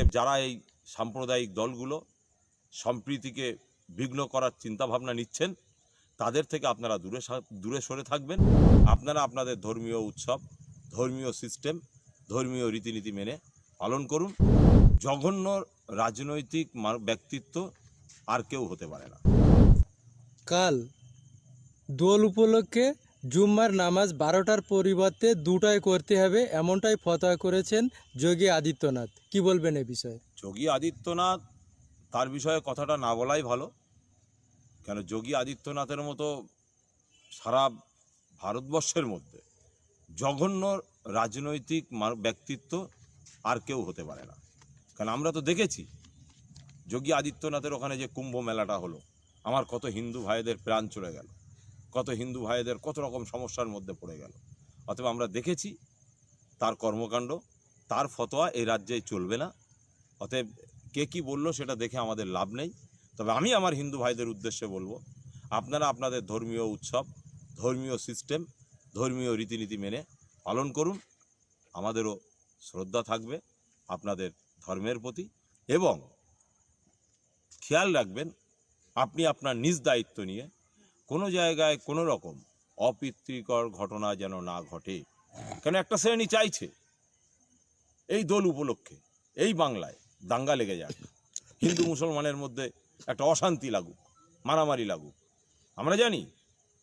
অতএব যারা এই সাম্প্রদায়িক দলগুলো সম্প্রীতিকে বিঘ্ন করার চিন্তাভাবনা নিচ্ছেন, তাদের থেকে আপনারা দূরে দূরে সরে থাকবেন। আপনারা আপনাদের ধর্মীয় উৎসব, ধর্মীয় সিস্টেম, ধর্মীয় রীতিনীতি মেনে পালন করুন। জঘন্য রাজনৈতিক ব্যক্তিত্ব আর কেউ হতে পারে না। কাল দোল উপলক্ষে জুম্মার নামাজ বারোটার পরিবর্তে দুটায় করতে হবে, এমনটাই ফতোয়া করেছেন যোগী আদিত্যনাথ। কি বলবেন এ বিষয়ে? যোগী আদিত্যনাথ, তার বিষয়ে কথাটা না বলাই ভালো। কেন যোগী আদিত্যনাথের মতো সারা ভারতবর্ষের মধ্যে জঘন্য রাজনৈতিক ব্যক্তিত্ব আর কেউ হতে পারে না। কারণ আমরা তো দেখেছি, যোগী আদিত্যনাথের ওখানে যে কুম্ভ মেলাটা হলো, আমার কত হিন্দু ভাইদের প্রাণ চলে গেল। কত হিন্দু ভাইদের কত রকম সমস্যার মধ্যে পড়ে গেল। অথবা আমরা দেখেছি তার কর্মকাণ্ড, তার ফতোয়া এই রাজ্যে চলবে না। অতএব কে কী বলল সেটা দেখে আমাদের লাভ নেই। তবে আমি আমার হিন্দু ভাইদের উদ্দেশ্যে বলব, আপনারা আপনাদের ধর্মীয় উৎসব, ধর্মীয় সিস্টেম, ধর্মীয় রীতিনীতি মেনে পালন করুন। আমাদেরও শ্রদ্ধা থাকবে আপনাদের ধর্মের প্রতি এবং খেয়াল রাখবেন, আপনি আপনার নিজ দায়িত্ব নিয়ে কোনো জায়গায় কোনো রকম অপ্রীতিকর ঘটনা যেন না ঘটে। কেন একটা শ্রেণি চাইছে। এই দোল উপলক্ষে, এই বাংলায় দাঙ্গা লেগে যাক। হিন্দু মুসলমানের মধ্যে একটা অশান্তি লাগুক, মারামারি লাগুক। আমরা জানি,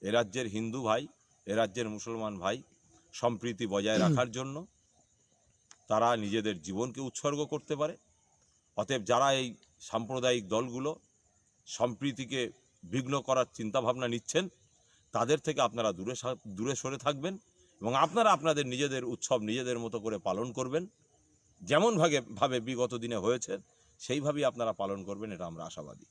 এ রাজ্যের হিন্দু ভাই, এ রাজ্যের মুসলমান ভাই সম্প্রীতি বজায় রাখার জন্য তারা নিজেদের জীবনকে উৎসর্গ করতে পারে। অতএব যারা এই সাম্প্রদায়িক দলগুলো সম্প্রীতিকে বিঘ্ন করার চিন্তাভাবনা নিচ্ছেন, তাদের থেকে আপনারা দূরে দূরে সরে থাকবেন এবং আপনারা আপনাদের নিজেদের উৎসব নিজেদের মতো করে পালন করবেন। যেমনভাবে ভাবে বিগত দিনে হয়েছে, সেইভাবেই আপনারা পালন করবেন, এটা আমরা আশাবাদী।